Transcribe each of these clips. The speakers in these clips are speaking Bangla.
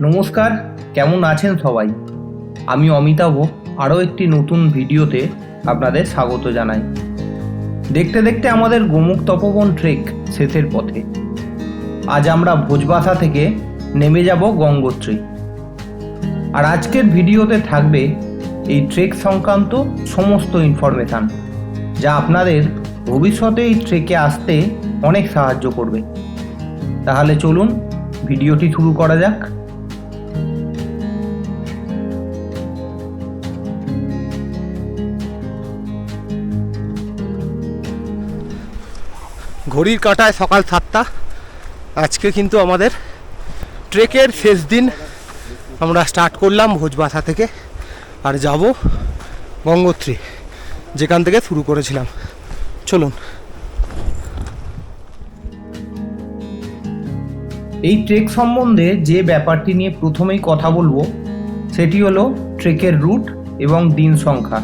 নমস্কার, কেমন আছেন সবাই? আমি অমিতাভ, আরও একটি নতুন ভিডিওতে আপনাদের স্বাগত জানাই। দেখতে দেখতে আমাদের গোমুখ তপবন ট্রেক শেষের পথে। আজ আমরা ভোজবাসা থেকে নেমে যাব গঙ্গোত্রী। আর আজকের ভিডিওতে থাকবে এই ট্রেক সংক্রান্ত সমস্ত ইনফরমেশান যা আপনাদের ভবিষ্যতে এই ট্রেকে আসতে অনেক সাহায্য করবে। তাহলে চলুন ভিডিওটি শুরু করা যাক। ঘড়ির কাঁটায় সকাল সাতটা। আজকে কিন্তু আমাদের ট্রেকের শেষ দিন। আমরা স্টার্ট করলাম ভোজবাসা থেকে আর যাব গঙ্গোত্রী, যেখান থেকে শুরু করেছিলাম। চলুন। এই ট্রেক সম্বন্ধে যে ব্যাপারটি নিয়ে প্রথমেই কথা বলব, সেটি হলো ট্রেকের রুট এবং দিন সংখ্যা।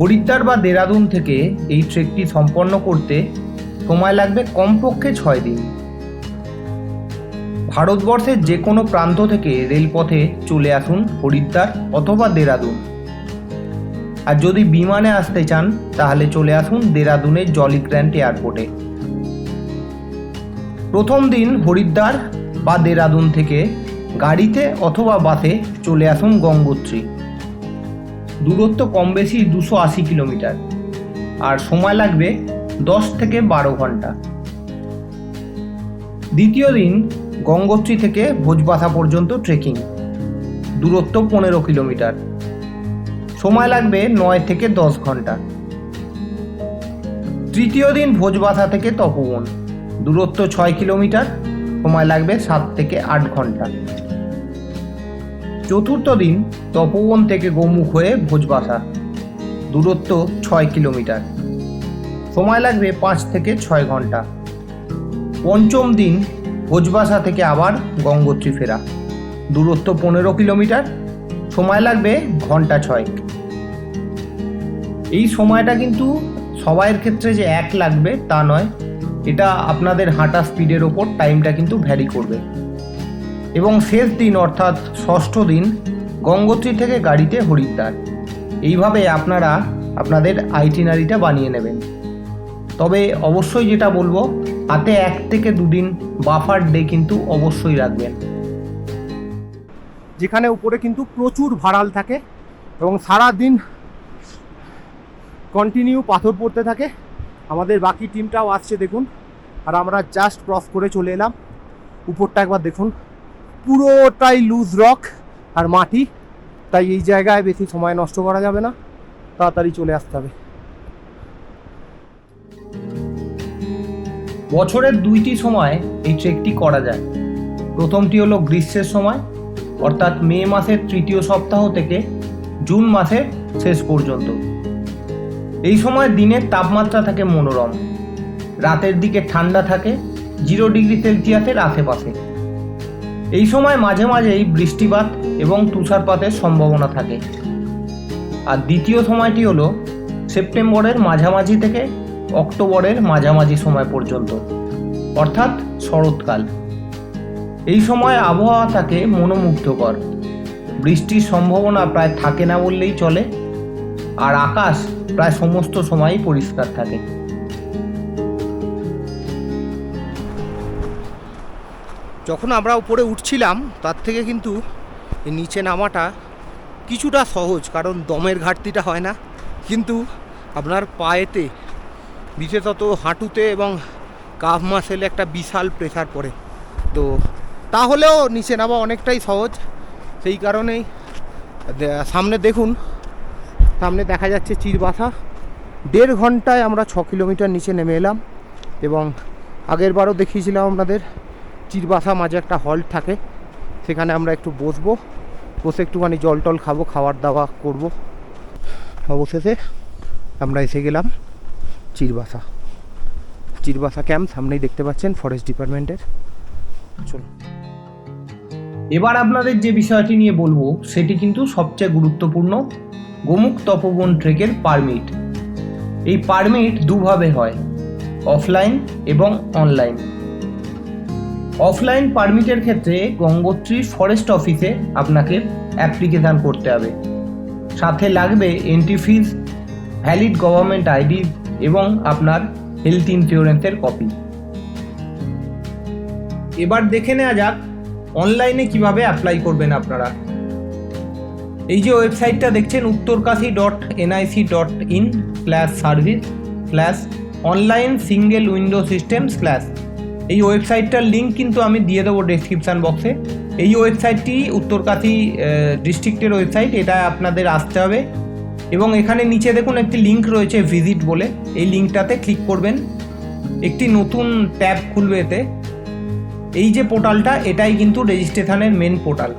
হরিদ্বার বা দেরাদুন থেকে এই ট্রেকটি সম্পন্ন করতে সময় লাগবে কমপক্ষে ছয় দিন। ভারতবর্ষের যে কোনো প্রান্ত থেকে রেলপথে চলে আসুন হরিদ্বার অথবা দেরাদুন। আর যদি বিমানে আসতে চান, তাহলে চলে আসুন দেরাদুনের জলি জলিগ্র্যান্ট এয়ারপোর্টে। প্রথম দিন হরিদ্বার বা দেরাদুন থেকে গাড়িতে অথবা বাসে চলে আসুন গঙ্গোত্রী। দূরত্ব কম বেশি দুশো আশি কিলোমিটার। আর সময় লাগবে দশ থেকে বারো ঘণ্টা। দ্বিতীয় দিন গঙ্গোত্রী থেকে ভোজবাসা পর্যন্ত ট্রেকিং দূরত্ব পনেরো কিলোমিটার। সময় লাগবে নয় থেকে দশ ঘণ্টা। তৃতীয় দিন ভোজবাসা থেকে তপবন। দূরত্ব ছয় কিলোমিটার, সময় লাগবে সাত থেকে আট ঘণ্টা। চতুর্থ দিন তপবন থেকে গোমুখ হয়ে ভোজবাসা। দূরত্ব ছয় কিলোমিটার। সময় লাগবে পাঁচ থেকে ছয় ঘণ্টা। পঞ্চম দিন ভোজবাসা থেকে আবার গঙ্গোত্রী ফেরা। দূরত্ব পনেরো কিলোমিটার, সময় লাগবে ঘণ্টা ছয় এই সময়টা কিন্তু সবাইয়ের ক্ষেত্রে যে এক লাগবে তা নয়, এটা আপনাদের হাঁটা স্পিডের ওপর টাইমটা কিন্তু ভ্যারি করবে। এবং শেষ দিন, অর্থাৎ ষষ্ঠ দিন, গঙ্গোত্রী থেকে গাড়িতে হরিদ্বার। এইভাবে আপনারা আপনাদের আইটিনারিটা বানিয়ে নেবেন। তবে অবশ্যই যেটা বলব, হাতে এক থেকে দুদিন বাফার ডে কিন্তু অবশ্যই রাখবেন। যেখানে উপরে কিন্তু প্রচুর ভাড়াল থাকে এবং সারা দিন কন্টিনিউ পাথর পড়তে থাকে। আমাদের বাকি টিমটাও আসছে, দেখুন। আর আমরা জাস্ট ক্রস করে চলে এলাম। উপরটা একবার দেখুন। পুরোটাই লুজ রক আর মাটি। তাই এই জায়গায় বেশি সময় নষ্ট করা যাবে না। তাড়াতাড়ি চলে আসতে হবে। বছরের দুইটি সময় এই ট্রেকটি করা যায়। প্রথমটি হলো গ্রীষ্মের সময়, অর্থাৎ মে মাসের তৃতীয় সপ্তাহ থেকে জুন মাসের শেষ পর্যন্ত। এই সময় দিনের তাপমাত্রা থাকে মনোরম। রাতের দিকে ঠান্ডা থাকে জিরো ডিগ্রি সেলসিয়াসের আশেপাশে। এই সময় মাঝে মাঝেই বৃষ্টিপাত এবং তুষারপাতের সম্ভাবনা থাকে। আর দ্বিতীয় সময়টি হলো সেপ্টেম্বরের মাঝামাঝি থেকে অক্টোবরের মাঝামাঝি সময় পর্যন্ত, অর্থাৎ শরৎকাল। এই সময় আবহাওয়া থাকে মনোমুগ্ধকর। বৃষ্টির সম্ভাবনা প্রায় থাকে না বললেই চলে, আর আকাশ প্রায় সমস্ত সময়ই পরিষ্কার থাকে। যখন আমরা উপরে উঠছিলাম, তার থেকে কিন্তু নিচে নামাটা কিছুটা সহজ, কারণ দমের ঘাটতিটা হয় না। কিন্তু আপনার পায়েতে, বিশেষত হাঁটুতে এবং কাফ মাসেলে একটা বিশাল প্রেশার পড়ে। তো তাহলেও নিচে নামা অনেকটাই সহজ। সেই কারণেই সামনে দেখুন, সামনে দেখা যাচ্ছে চিরবাসা। দেড় ঘন্টায় আমরা ছ কিলোমিটার নিচে নেমে এলাম এবং আগের বারও দেখিয়েছিলাম আপনাদের। চিরবাসা মাঝে একটা হল্ট থাকে। সেখানে আমরা একটু বসবো। বসে একটুখানি জল টল খাব, খাওয়ার দাওয়া করব। অবশেষে আমরা এসে গেলাম চিরবাসা। চিরবাসা ক্যাম্প সামনেই দেখতে পাচ্ছেন ফরেস্ট ডিপার্টমেন্টের চলুন। এবার আপনাদের যে বিষয়টি নিয়ে বলব, সেটি কিন্তু সবচেয়ে গুরুত্বপূর্ণ। গোমুখ তপবন ট্রেকের পারমিট এই পারমিট দুভাবে হয় অফলাইন এবং অনলাইন অফলাইন পারমিটের ক্ষেত্রে গঙ্গোত্রী ফরেস্ট অফিসে আপনাকে অ্যাপ্লিকেশান করতে হবে। সাথে লাগবে entry fees valid government ID এবং আপনার হেলথ ইন্স্যুরেন্সের কপি এবার দেখে নেওয়া যাক অনলাইনে কীভাবে অ্যাপ্লাই করবেন আপনারা। এই যে ওয়েবসাইটটা দেখছেন, Uttarkashi dot NIC dot in slash service slash online single window system slash এই ওয়েবসাইটটার লিঙ্ক কিন্তু আমি দিয়ে দেবো ডেসক্রিপশান বক্সে এই ওয়েবসাইটটি উত্তরকাশি ডিস্ট্রিক্টের ওয়েবসাইট, এটা আপনাদের আসতে হবে। এবং এখানে নিচে দেখুন একটি লিঙ্ক রয়েছে ভিজিট বলে। এই লিঙ্কটাতে ক্লিক করবেন। একটি নতুন ট্যাব খুলবে এতে। এই যে পোর্টালটা, এটাই কিন্তু রেজিস্ট্রেশনের মেন পোর্টাল।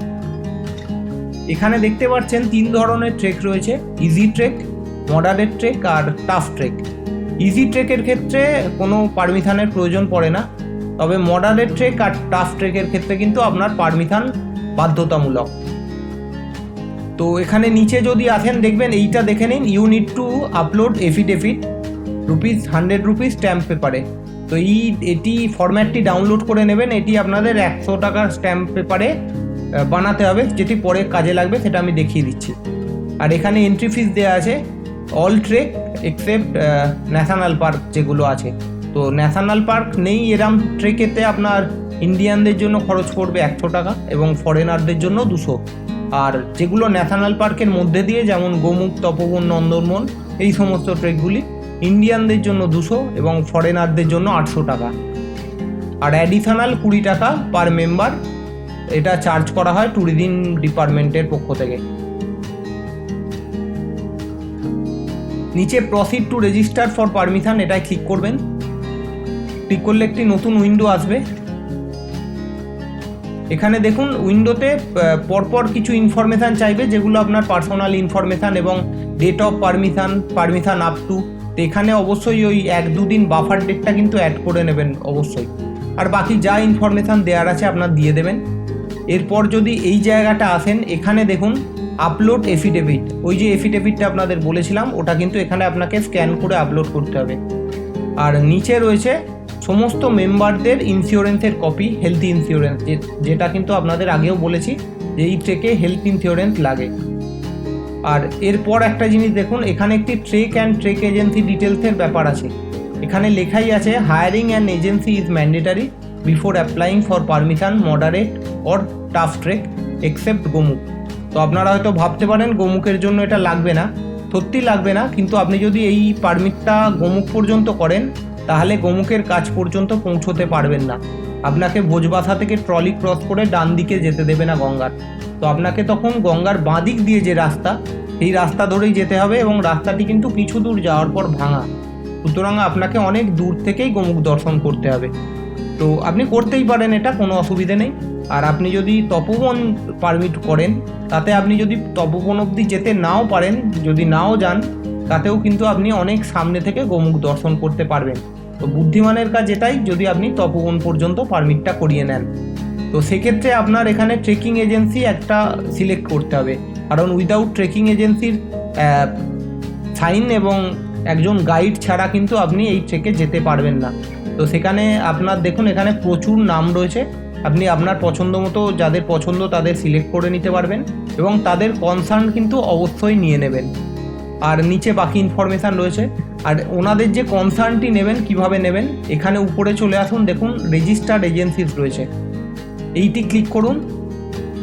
এখানে দেখতে পাচ্ছেন তিন ধরনের ট্রেক রয়েছে। ইজি ট্রেক মডারেট ট্রেক আর টাফ ট্রেক ইজি ট্রেকের ক্ষেত্রে কোনো পারমিশনের প্রয়োজন পড়ে না। তবে মডারেট ট্রেক আর টাফ ট্রেকের ক্ষেত্রে কিন্তু আপনার পারমিশন বাধ্যতামূলক। তো এখানে নিচে যদি আসেন, দেখবেন এইটা দেখে নিন you need to upload affidavit rupees hundred rupees stamp পেপারে তো এই, এটি ফরম্যাটটি ডাউনলোড করে নেবেন, এটি আপনাদের একশো টাকার স্ট্যাম্প পেপারে বানাতে হবে, যেটি পরে কাজে লাগবে, সেটা আমি দেখিয়ে দিচ্ছি। আর এখানে এন্ট্রি ফিস দেওয়া আছে all trek except national park যেগুলো আছে। তো ন্যাশনাল পার্ক নেই, এরম ট্রেকেতে আপনার ইন্ডিয়ানদের জন্য খরচ পড়বে একশো টাকা এবং ফরেনারদের জন্য দুশো। আর যেগুলো ন্যাশনাল পার্কের মধ্যে দিয়ে, যেমন গোমুখ, তপবন, নন্দনবন, এই সমস্ত ট্রেকগুলি ইন্ডিয়ানদের জন্য দুশো এবং ফরেনারদের জন্য আটশো টাকা। আর অ্যাডিশনাল কুড়ি টাকা পার মেম্বার এটা চার্জ করা হয় ট্যুরিজম ডিপার্টমেন্টের পক্ষ থেকে। নিচে proceed to register for permission এটায় ক্লিক করবেন। ক্লিক করলে একটি নতুন উইন্ডো আসবে। এখানে দেখুন, উইন্ডোতে পরপর কিছু ইনফরমেশান চাইবে, যেগুলো আপনার পার্সোনাল ইনফরমেশান এবং date of permission permission up to তো এখানে অবশ্যই ওই এক দুদিন বাফার ডেটটা কিন্তু অ্যাড করে নেবেন, অবশ্যই। আর বাকি যা ইনফরমেশান দেওয়ার আছে আপনার দিয়ে দেবেন। এরপর যদি এই জায়গাটা আসেন, এখানে দেখুন আপলোড এফিডেভিট ওই যে এফিডেভিটটা আপনাদের বলেছিলাম, ওটা কিন্তু এখানে আপনাকে স্ক্যান করে আপলোড করতে হবে। আর নিচে রয়েছে সমস্ত মেম্বারদের ইন্স্যুরেন্সের কপি হেলথ ইন্স্যুরেন্স যেটা কিন্তু আপনাদের আগেও বলেছি যে এই ট্রেকে হেলথ ইন্স্যুরেন্স লাগে। আর এরপর একটা জিনিস দেখুন, এখানে একটি ট্রেক অ্যান্ড ট্রেক এজেন্সি ডিটেলসের ব্যাপার আছে। এখানে লেখাই আছে hiring and agency is mandatory before applying for permission moderate or tough trek except Gomukh তো আপনারা হয়তো ভাবতে পারেন গোমুখের জন্য এটা লাগবে না। সত্যি লাগবে না, কিন্তু আপনি যদি এই পারমিটটা গোমুখ পর্যন্ত করেন তাহলে গোমুখের কাজ পর্যন্ত পৌঁছতে পারবেন না। আপনাকে ভোজবাসা থেকে ট্রলি ক্রস করে ডান দিকে যেতে দেবে না গঙ্গার। তো আপনাকে তখন গঙ্গার বাঁ দিক দিয়ে যে রাস্তা, সেই রাস্তা ধরেই যেতে হবে এবং রাস্তাটি কিন্তু কিছু দূর যাওয়ার পর ভাঙা। সুতরাং আপনাকে অনেক দূর থেকেই গোমুখ দর্শন করতে হবে। তো আপনি করতেই পারেন এটা, কোনো অসুবিধে নেই। আর আপনি যদি তপবন পারমিট করেন, তাতে আপনি যদি তপবন অবধি যেতে নাও পারেন, যদি নাও যান তাতেও কিন্তু আপনি অনেক সামনে থেকে গোমুখ দর্শন করতে পারবেন। তো বুদ্ধিমানের কাজ এটাই যদি আপনি তপবন পর্যন্ত পারমিটটা করিয়ে নেন। তো সেক্ষেত্রে আপনার এখানে ট্রেকিং এজেন্সি একটা সিলেক্ট করতে হবে। কারণ উইদাউট ট্রেকিং এজেন্সির সাইন এবং একজন গাইড ছাড়া কিন্তু আপনি এই ট্রেকে যেতে পারবেন না। তো সেখানে আপনার, দেখুন এখানে প্রচুর নাম রয়েছে। আপনি আপনার পছন্দ মতো যাদের পছন্দ তাদের সিলেক্ট করে নিতে পারবেন এবং তাদের কনসার্ন কিন্তু অবশ্যই নিয়ে নেবেন। আর নিচে বাকি ইনফরমেশান রয়েছে। আর ওনাদের যে কনসার্নটি নেবেন, কীভাবে নেবেন, এখানে উপরে চলে আসুন, দেখুন রেজিস্টার্ড এজেন্সিস রয়েছে। এইটি ক্লিক করুন।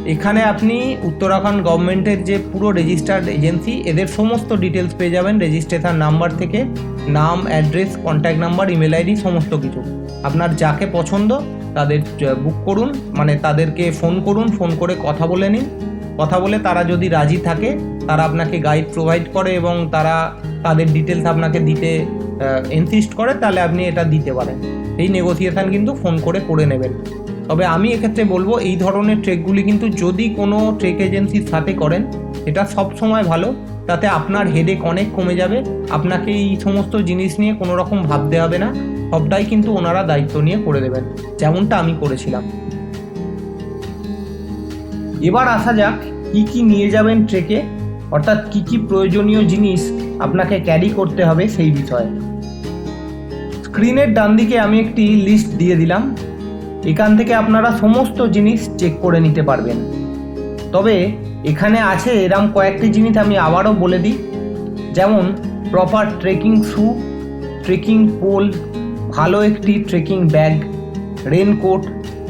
এখানে আপনি উত্তরাখণ্ড গভর্নমেন্টের যে পুরো রেজিস্টার্ড এজেন্সি এদের সমস্ত ডিটেলস পেয়ে যাবেন রেজিস্ট্রেশন নাম্বার থেকে, নাম address contact number email ID সমস্ত কিছু। আপনার যাকে পছন্দ, তাদের বুক করুন। মানে তাদেরকে ফোন করুন ফোন করে কথা বলে নিন। কথা বলে তারা যদি রাজি থাকে তারা আপনাকে গাইড প্রোভাইড করে এবং তারা তাদের ডিটেলস আপনাকে দিতে ইনসিস্ট করে, তাহলে আপনি এটা দিতে পারেন। এই নেগোসিয়েশান কিন্তু ফোন করে করে নেবেন। তবে আমি এক্ষেত্রে বলব, এই ধরনের ট্রেকগুলি কিন্তু যদি কোনো ট্রেক এজেন্সির সাথে করেন, এটা সব সময় ভালো। তাতে আপনার হেডেক অনেক কমে যাবে। আপনাকে এই সমস্ত জিনিস নিয়ে কোনো রকম ভাবতে হবে না। সবটাই কিন্তু ওনারা দায়িত্ব নিয়ে করে দেবেন। যেমনটা আমি করেছিলাম। এবার আসা যাক, কি কি নিয়ে যাবেন ট্রেকে অর্থাৎ কি কি প্রয়োজনীয় জিনিস আপনাকে ক্যারি করতে হবে সেই বিষয়ে। স্ক্রিনের ডান দিকে আমি একটি লিস্ট দিয়ে দিলাম। এখান থেকে আপনারা সমস্ত জিনিস চেক করে নিতে পারবেন। তবে এখানে আছে এরম কয়েকটি জিনিস আমি আবারও বলে দিই। যেমন proper trekking shoe trekking pole ভালো একটি ট্রেকিং ব্যাগ রেনকোট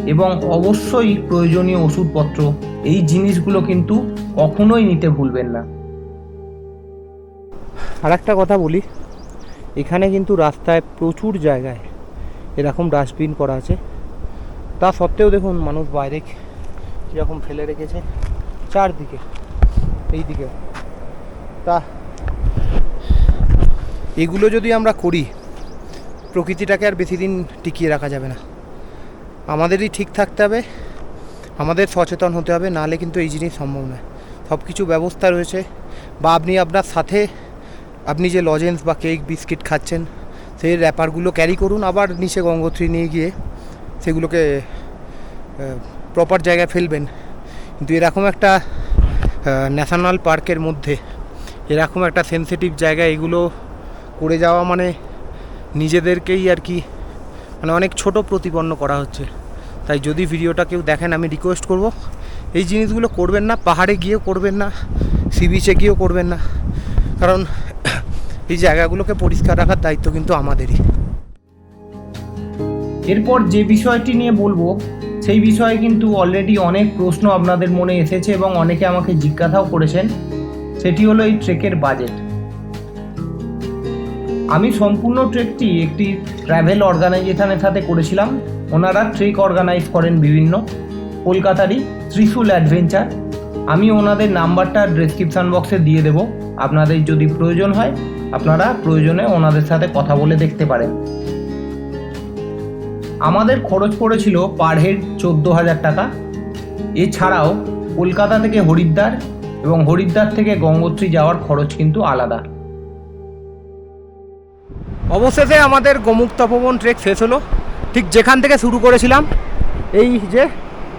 এবং অবশ্যই প্রয়োজনীয় ওষুধপত্র। এই জিনিসগুলো কিন্তু কখনোই নিতে ভুলবেন না। আর একটা কথা বলি, এখানে কিন্তু রাস্তায় প্রচুর জায়গায় এরকম ডাস্টবিন করা আছে। তা সত্ত্বেও দেখুন মানুষ বাইরে কীরকম ফেলে রেখেছে, চারদিকে এই দিকে তা এগুলো যদি আমরা করি, প্রকৃতিটাকে আর বেশি দিন টিকিয়ে রাখা যাবে না। আমাদেরই ঠিক থাকতে হবে, আমাদের সচেতন হতে হবে, নাহলে কিন্তু এই জিনিস সম্ভব নয়। সব কিছু ব্যবস্থা রয়েছে। বা আপনি আপনার সাথে আপনি যে লজেন্স বা কেক, বিস্কিট খাচ্ছেন, সেই র্যাপারগুলো ক্যারি করুন, আবার নিচে গঙ্গোত্রী নিয়ে গিয়ে সেগুলোকে প্রপার জায়গায় ফেলবেন। কিন্তু এরকম একটা ন্যাশনাল পার্কের মধ্যে এরকম একটা সেন্সিটিভ জায়গা এগুলো করে যাওয়া মানে নিজেদেরকেই আর কি মানে অনেক ছোট প্রতিপন্ন করা হচ্ছে। তাই যদি ভিডিওটা কেউ দেখেন, আমি রিকোয়েস্ট করব এই জিনিসগুলো করবেন না, পাহাড়ে গিয়েও করবেন না সি বিচে গিয়েও করবেন না। কারণ এই জায়গাগুলোকে পরিষ্কার রাখার দায়িত্ব কিন্তু আমাদেরই। এরপর যে বিষয়টি নিয়ে বলব, সেই বিষয়ে কিন্তু অলরেডি অনেক প্রশ্ন আপনাদের মনে এসেছে এবং অনেকে আমাকে জিজ্ঞাসাও করেছেন। সেটি হলো এই ট্রেকের বাজেট আমি সম্পূর্ণ ট্রেকটি একটি ট্রাভেল অর্গানাইজেশনের সাথে করেছিলাম। ওনারা ট্রেক অর্গানাইজ করেন বিভিন্ন। কলকাতারই ত্রিশুল অ্যাডভেঞ্চার। আমি ওনাদের নাম্বারটা ডেসক্রিপশান বক্সে দিয়ে দেব। আপনাদের যদি প্রয়োজন হয়, আপনারা প্রয়োজনে ওনাদের সাথে কথা বলে দেখতে পারেন। আমাদের খরচ পড়েছিল পার হেড চোদ্দ হাজার টাকা। এছাড়াও কলকাতা থেকে হরিদ্বার এবং হরিদ্বার থেকে গঙ্গোত্রী যাওয়ার খরচ কিন্তু আলাদা। অবশেষে আমাদের গোমুখ তপবন ট্রেক শেষ হলো। ঠিক যেখান থেকে শুরু করেছিলাম, এই যে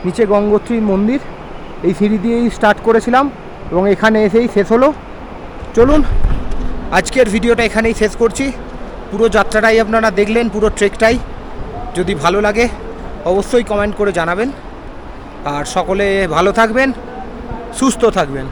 নিচে গঙ্গোত্রী মন্দির, এই সিঁড়ি দিয়েই স্টার্ট করেছিলাম এবং এখানে এসেই শেষ হলো। চলুন, আজকের ভিডিওটা এখানেই শেষ করছি। পুরো যাত্রাটাই আপনারা দেখলেন, পুরো ট্রেকটাই। যদি ভালো লাগে, অবশ্যই কমেন্ট করে জানাবেন। আর সকলে ভালো থাকবেন, সুস্থ থাকবেন।